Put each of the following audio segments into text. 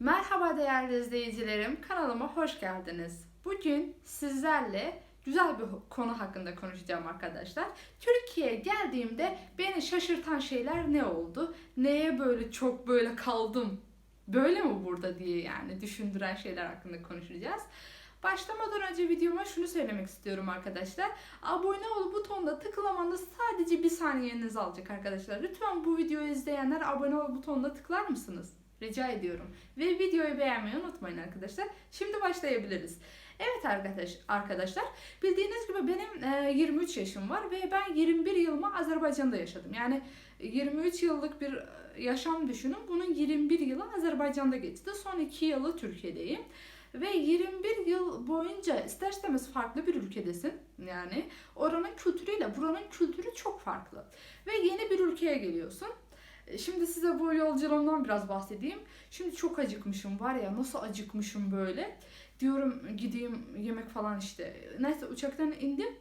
Merhaba değerli izleyicilerim, kanalıma hoş geldiniz. Bugün sizlerle güzel bir konu hakkında konuşacağım arkadaşlar. Türkiye'ye geldiğimde beni şaşırtan şeyler ne oldu? Neye böyle çok böyle kaldım? Böyle mi burada diye yani düşündüren şeyler hakkında konuşacağız. Başlamadan önce videoma şunu söylemek istiyorum arkadaşlar. Abone ol butonuna tıklamanız sadece bir saniyenizi alacak arkadaşlar. Lütfen bu videoyu izleyenler abone ol butonuna tıklar mısınız? Rica ediyorum. Ve videoyu beğenmeyi unutmayın arkadaşlar. Şimdi başlayabiliriz. Evet arkadaş arkadaşlar bildiğiniz gibi benim e, 23 yaşım var ve ben 21 yılımı Azerbaycan'da yaşadım. Yani 23 yıllık bir e, yaşam düşünün. Bunun 21 yılı Azerbaycan'da geçti. Son 2 yılı Türkiye'deyim. Ve 21 yıl boyunca ister istemez farklı bir ülkedesin. Yani oranın kültürüyle buranın kültürü çok farklı. Ve yeni bir ülkeye geliyorsun. Şimdi size bu yolculuğumdan biraz bahsedeyim. Şimdi çok acıkmışım var ya nasıl acıkmışım böyle. Diyorum gideyim yemek falan işte. Neyse uçaktan indim.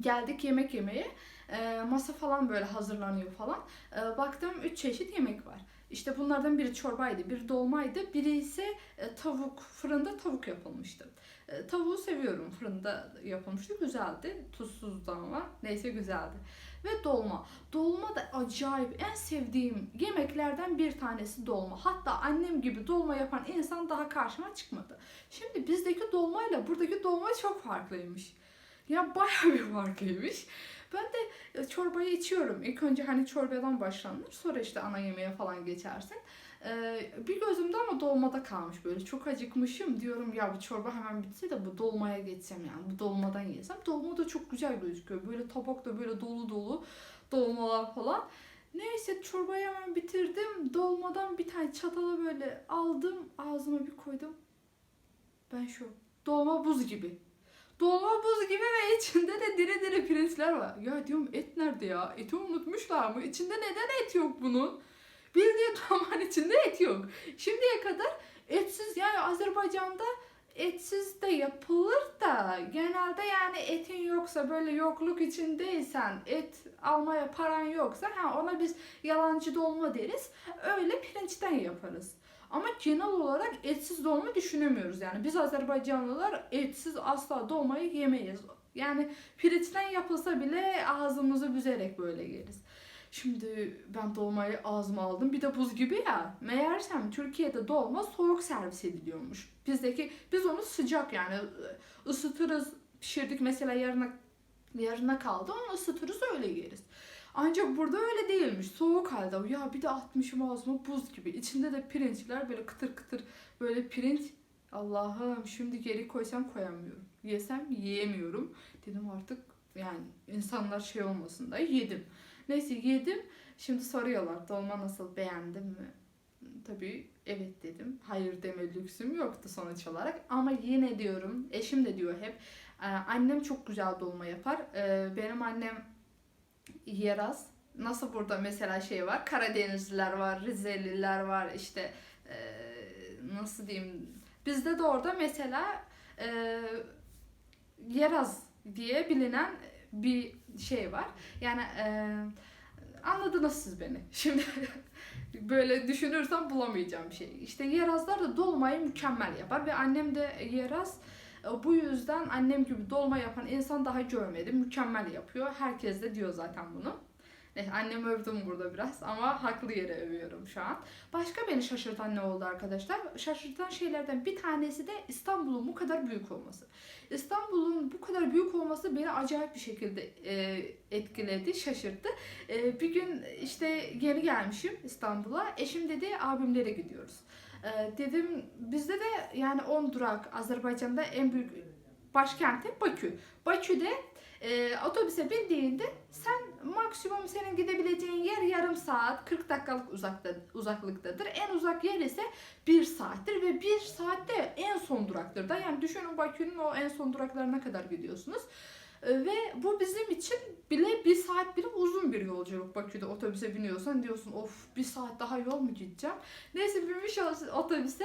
Geldik yemek yemeye. E, masa falan böyle hazırlanıyor falan. E, baktım 3 çeşit yemek var. İşte bunlardan biri çorbaydı, biri dolmaydı, biri ise e, tavuk, fırında tavuk yapılmıştı. E, tavuğu seviyorum, fırında yapılmıştı, güzeldi. Tuzsuzdu ama neyse güzeldi. Ve dolma. Dolma da acayip en sevdiğim yemeklerden bir tanesi dolma. Hatta annem gibi dolma yapan insan daha karşıma çıkmadı. Şimdi bizdeki dolmayla buradaki dolma çok farklıymış. Ya bayağı bir farklıymış. Ben de e, çorbayı içiyorum. İlk önce hani çorbadan başlanır. Sonra işte ana yemeğe falan geçersin. Ee, bir gözümde ama dolmada kalmış böyle. Çok acıkmışım diyorum ya bu çorba hemen bitse de bu dolmaya geçsem yani. Bu dolmadan yesem. Dolma da çok güzel gözüküyor. Böyle tabakta böyle dolu dolu dolmalar falan. Neyse çorbayı hemen bitirdim. Dolmadan bir tane çatalı böyle aldım. Ağzıma bir koydum. Ben şu dolma buz gibi. Dolma buz gibi ve içinde de diri diri pirinçler var. Ya diyorum et nerede ya? Eti unutmuşlar mı? İçinde neden et yok bunun? Bildiğin dolmanın içinde et yok. Şimdiye kadar etsiz yani Azerbaycan'da etsiz de yapılır da genelde yani etin yoksa böyle yokluk içindeysen et almaya paran yoksa ha ona biz yalancı dolma deriz. Öyle pirinçten yaparız. Ama genel olarak etsiz dolma düşünemiyoruz yani. Biz Azerbaycanlılar etsiz asla dolmayı yemeyiz. Yani pirinçten yapılsa bile ağzımızı büzerek böyle yeriz. Şimdi ben dolmayı ağzıma aldım. Bir de buz gibi ya. Meğersem Türkiye'de dolma soğuk servis ediliyormuş. Bizdeki biz onu sıcak yani ısıtırız, pişirdik mesela yarına yarına kaldı onu ısıtırız öyle yeriz. Ancak burada öyle değilmiş. Soğuk halde. Ya bir de atmışım ağzıma buz gibi. İçinde de pirinçler böyle kıtır kıtır böyle pirinç. Allah'ım şimdi geri koysam koyamıyorum. Yesem yiyemiyorum. Dedim artık yani insanlar şey olmasın da yedim. Neyse yedim. Şimdi soruyorlar dolma nasıl beğendin mi? Tabii evet dedim. Hayır deme lüksüm yoktu sonuç olarak. Ama yine diyorum eşim de diyor hep "Ee, annem çok güzel dolma yapar. Ee, Benim annem Yeraz. Nasıl burada mesela şey var. Karadenizliler var, Rizeliler var işte e, nasıl diyeyim. Bizde de orada mesela e, Yeraz diye bilinen bir şey var. Yani e, anladınız siz beni. Şimdi böyle düşünürsem bulamayacağım bir şey. İşte Yerazlar da dolmayı mükemmel yapar ve annem de Yeraz e, bu yüzden annem gibi dolma yapan insan daha görmedim. Mükemmel yapıyor. Herkes de diyor zaten bunu. Neyse annemi övdüm burada biraz ama haklı yere övüyorum şu an. Başka beni şaşırtan ne oldu arkadaşlar? Şaşırtan şeylerden bir tanesi de İstanbul'un bu kadar büyük olması. İstanbul'un bu kadar büyük olması beni acayip bir şekilde e, etkiledi, şaşırttı. E, bir gün işte yeni gelmişim İstanbul'a. Eşim dedi abimlere gidiyoruz. E, dedim bizde de yani 10 durak Azerbaycan'da en büyük başkenti Bakü. Bakü'de e, otobüse bindiğinde sen maksimum senin gidebileceğin yer yarım saat 40 dakikalık uzakta, uzaklıktadır. En uzak yer ise 1 saattir ve 1 saatte en son duraktır da. Yani düşünün Bakü'nün o en son duraklarına kadar gidiyorsunuz. E, ve bu bizim için bile bir saat bile uzun bir yolculuk Bakü'de otobüse biniyorsan diyorsun of bir saat daha yol mu gideceğim. Neyse binmiş otobüse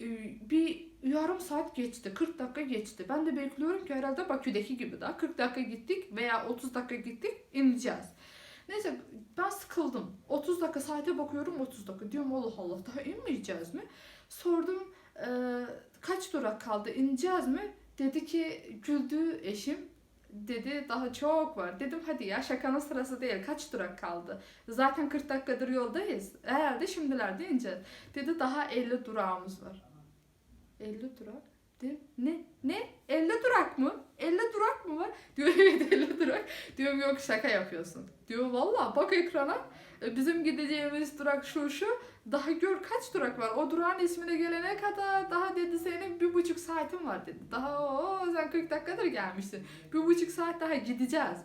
e, bir yarım saat geçti 40 dakika geçti. Ben de bekliyorum ki herhalde Bakü'deki gibi daha 40 dakika gittik veya 30 dakika gittik ineceğiz. Neyse ben sıkıldım. 30 dakika saate bakıyorum 30 dakika. Diyorum Allah Allah daha inmeyeceğiz mi? Sordum e, kaç durak kaldı ineceğiz mi? Dedi ki güldü eşim. Dedi daha çok var. Dedim hadi ya şakanın sırası değil. Kaç durak kaldı? Zaten 40 dakikadır yoldayız. Herhalde şimdilerde ineceğiz. Dedi daha 50 durağımız var. 50 durak? Dedim ne? Ne? 50 durak mı? 50 durak mı var? Diyor evet 50 durak. Diyorum yok şaka yapıyorsun. Diyor valla bak ekrana. E, Bizim gideceğimiz durak şu şu. Daha gör kaç durak var. O durağın ismine gelene kadar daha dedi senin bir buçuk saatin var dedi. Daha o sen 40 dakikadır gelmişsin. Bir buçuk saat daha gideceğiz.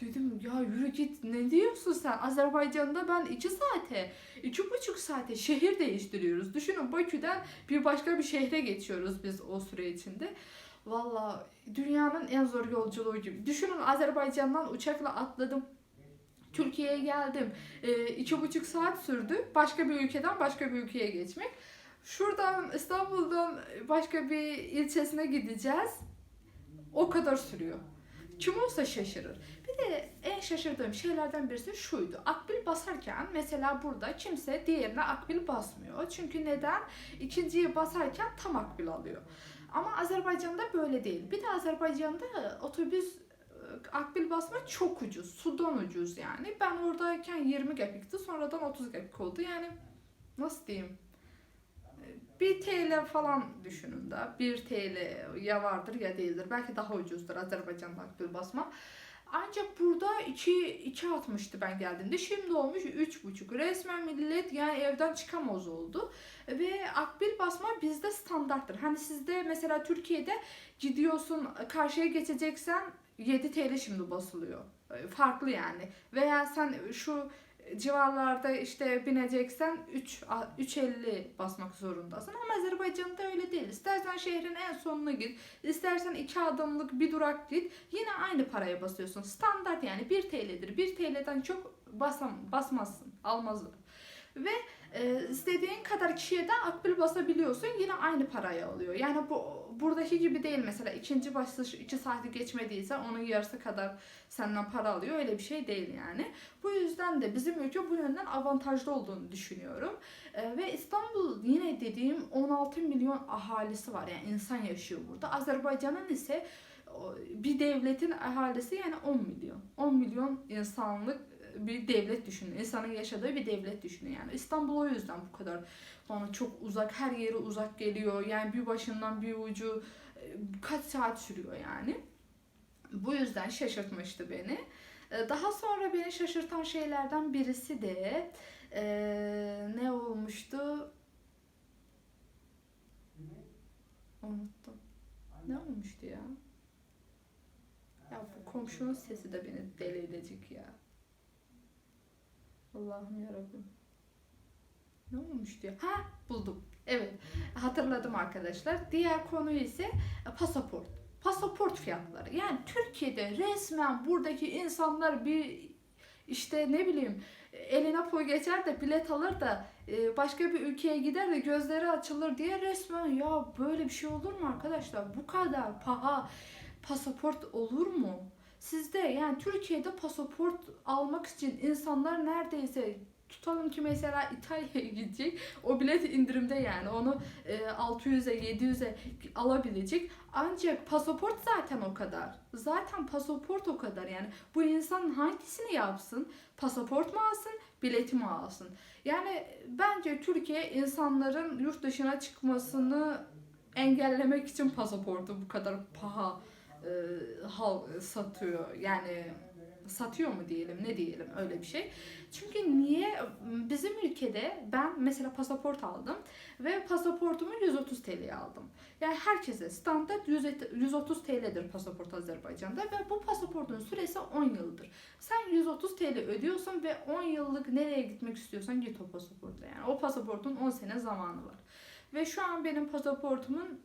Dedim ya yürü git ne diyorsun sen? Azerbaycan'da ben iki saate, iki buçuk saate şehir değiştiriyoruz. Düşünün Bakü'den bir başka bir şehre geçiyoruz biz o süre içinde. Valla dünyanın en zor yolculuğu gibi. Düşünün Azerbaycan'dan uçakla atladım. Türkiye'ye geldim. Ee, iki buçuk saat sürdü. Başka bir ülkeden başka bir ülkeye geçmek. Şuradan İstanbul'dan başka bir ilçesine gideceğiz. O kadar sürüyor. Kim olsa şaşırır. Bir de en şaşırdığım şeylerden birisi şuydu. Akbil basarken mesela burada kimse diğerine akbil basmıyor. Çünkü neden? İkinciyi basarken tam akbil alıyor. Ama Azerbaycan'da böyle değil. Bir de Azerbaycan'da otobüs e, akbil basma çok ucuz. Sudan ucuz yani. Ben oradayken 20 gapikti. Sonradan 30 gapik oldu. Yani nasıl diyeyim? E, 1 TL falan düşünün de. 1 TL ya vardır ya değildir. Belki daha ucuzdur Azerbaycan'da akbil basma. Ancak burada 2 2.60'tı ben geldiğimde. Şimdi olmuş 3.5. Resmen millet yani evden çıkamaz oldu. Ve akbil basma bizde standarttır. Hani sizde mesela Türkiye'de gidiyorsun karşıya geçeceksen 7 TL şimdi basılıyor. Farklı yani. Veya sen şu civarlarda işte bineceksen 3 3.50 basmak zorundasın ama Azerbaycan'da öyle değil. İstersen şehrin en sonuna git, istersen iki adımlık bir durak git, yine aynı paraya basıyorsun. Standart yani 1 TL'dir. 1 TL'den çok basam, basmazsın, almazlar. Ve e, istediğin kadar kişiye de akbil basabiliyorsun yine aynı parayı alıyor. Yani bu buradaki gibi değil mesela ikinci basış 2 saati geçmediyse onun yarısı kadar senden para alıyor öyle bir şey değil yani. Bu yüzden de bizim ülke bu yönden avantajlı olduğunu düşünüyorum. E, ve İstanbul yine dediğim 16 milyon ahalisi var yani insan yaşıyor burada. Azerbaycan'ın ise bir devletin ahalisi yani 10 milyon. 10 milyon insanlık bir devlet düşünün. İnsanın yaşadığı bir devlet düşünün yani. İstanbul o yüzden bu kadar bana çok uzak, her yere uzak geliyor. Yani bir başından bir ucu e, kaç saat sürüyor yani. Bu yüzden şaşırtmıştı beni. E, Daha sonra beni şaşırtan şeylerden birisi de e, ne olmuştu? Unuttum. Ne olmuştu ya? Ya bu komşunun sesi de beni deli edecek ya. Allah'ım yarabbim. Ne olmuştu ya? Ha buldum. Evet hatırladım arkadaşlar. Diğer konu ise e, pasaport. Pasaport fiyatları. Yani Türkiye'de resmen buradaki insanlar bir işte ne bileyim eline poy geçer de bilet alır da e, başka bir ülkeye gider de gözleri açılır diye resmen ya böyle bir şey olur mu arkadaşlar? Bu kadar paha pasaport olur mu? Sizde yani Türkiye'de pasaport almak için insanlar neredeyse tutalım ki mesela İtalya'ya gidecek. O bilet indirimde yani. Onu e, 600'e 700'e alabilecek. Ancak pasaport zaten o kadar. Zaten pasaport o kadar yani. Bu insan hangisini yapsın? Pasaport mu alsın? Bileti mi alsın? Yani bence Türkiye insanların yurt dışına çıkmasını engellemek için pasaportu bu kadar paha hal satıyor. Yani satıyor mu diyelim ne diyelim öyle bir şey. Çünkü niye bizim ülkede ben mesela pasaport aldım ve pasaportumu 130 TL'ye aldım. Yani herkese standart 100 130 TL'dir pasaport Azerbaycan'da ve bu pasaportun süresi 10 yıldır. Sen 130 TL ödüyorsun ve 10 yıllık nereye gitmek istiyorsan git o pasaportla. Yani o pasaportun 10 sene zamanı var. Ve şu an benim pasaportumun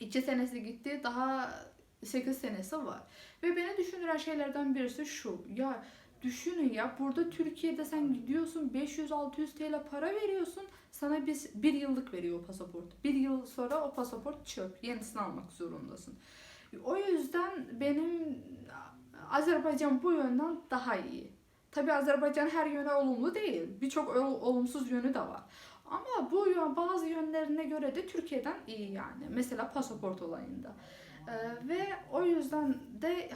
2 senesi gitti daha 8 senesi var. Ve beni düşündüren şeylerden birisi şu. Ya düşünün ya burada Türkiye'de sen gidiyorsun 500-600 TL para veriyorsun. Sana biz bir yıllık veriyor o pasaport. Bir yıl sonra o pasaport çöp. Yenisini almak zorundasın. O yüzden benim Azerbaycan bu yönden daha iyi. Tabi Azerbaycan her yöne olumlu değil. Birçok ol- olumsuz yönü de var. Ama bu yön- bazı yönlerine göre de Türkiye'den iyi yani. Mesela pasaport olayında. Ee, ve o yüzden de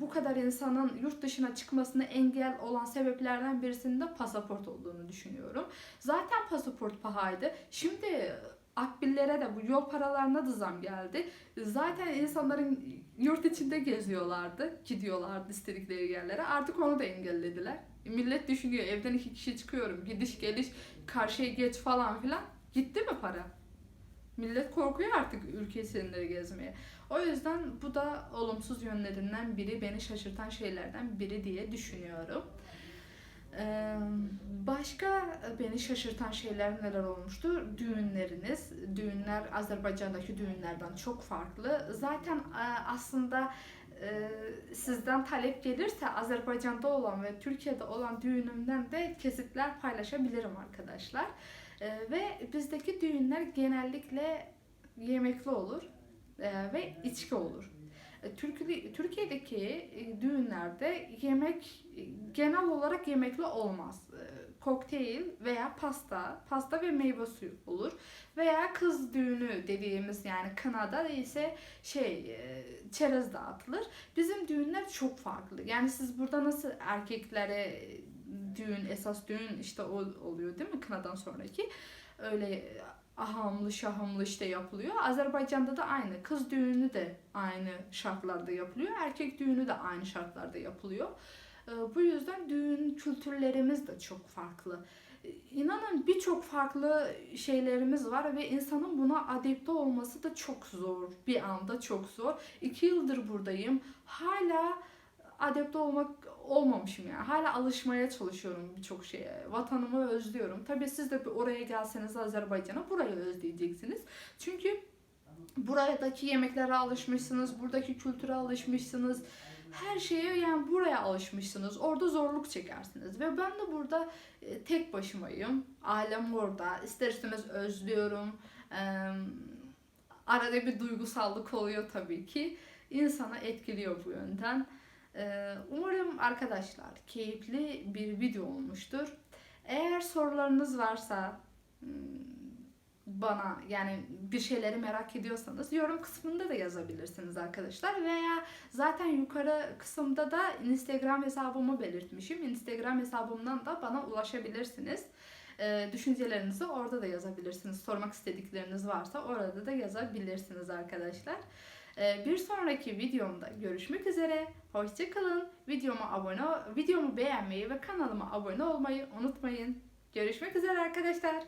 bu kadar insanın yurt dışına çıkmasına engel olan sebeplerden birisinin de pasaport olduğunu düşünüyorum. Zaten pasaport pahaydı. Şimdi akbillere de bu yol paralarına da zam geldi. Zaten insanların yurt içinde geziyorlardı, gidiyorlardı istedikleri yerlere. Artık onu da engellediler. Millet düşünüyor evden iki kişi çıkıyorum, gidiş geliş, karşıya geç falan filan. Gitti mi para? Millet korkuyor artık ülkesinde gezmeye. O yüzden bu da olumsuz yönlerinden biri, beni şaşırtan şeylerden biri diye düşünüyorum. Ee, Başka beni şaşırtan şeyler neler olmuştu? Düğünleriniz. Düğünler Azerbaycan'daki düğünlerden çok farklı. Zaten e, aslında e, sizden talep gelirse Azerbaycan'da olan ve Türkiye'de olan düğünümden de kesitler paylaşabilirim arkadaşlar. E, Ve bizdeki düğünler genellikle yemekli olur e, ve içki olur. E, Türkiye, Türkiye'deki e, düğünlerde yemek e, genel olarak yemekli olmaz. Kokteyl veya pasta, pasta ve meyve suyu olur. Veya kız düğünü dediğimiz yani kınada ise şey e, çerez dağıtılır. Bizim düğünler çok farklı. Yani siz burada nasıl erkeklere düğün, esas düğün işte o oluyor değil mi kınadan sonraki? Öyle ahamlı şahımlı işte yapılıyor. Azerbaycan'da da aynı. Kız düğünü de aynı şartlarda yapılıyor. Erkek düğünü de aynı şartlarda yapılıyor. Ee, Bu yüzden düğün kültürlerimiz de çok farklı. Ee, İnanın birçok farklı şeylerimiz var ve insanın buna adapte olması da çok zor. Bir anda çok zor. İki yıldır buradayım. Hala adapte olmak olmamışım yani. Hala alışmaya çalışıyorum birçok şeye. Vatanımı özlüyorum. Tabii siz de bir oraya gelseniz Azerbaycan'a burayı özleyeceksiniz. Çünkü buradaki yemeklere alışmışsınız, buradaki kültüre alışmışsınız. Her şeye yani buraya alışmışsınız. Orada zorluk çekersiniz. Ve ben de burada e, tek başımayım. Ailem orada. İster istemez özlüyorum. Arada bir duygusallık oluyor tabii ki. İnsana etkiliyor bu yönden. Ee, Umarım arkadaşlar keyifli bir video olmuştur. Eğer sorularınız varsa hmm, bana yani bir şeyleri merak ediyorsanız yorum kısmında da yazabilirsiniz arkadaşlar veya zaten yukarı kısımda da Instagram hesabımı belirtmişim. Instagram hesabımdan da bana ulaşabilirsiniz. Ee, düşüncelerinizi orada da yazabilirsiniz. Sormak istedikleriniz varsa orada da yazabilirsiniz arkadaşlar. Ee, Bir sonraki videomda görüşmek üzere. Hoşçakalın. Videoma abone, videomu beğenmeyi ve kanalıma abone olmayı unutmayın. Görüşmek üzere arkadaşlar.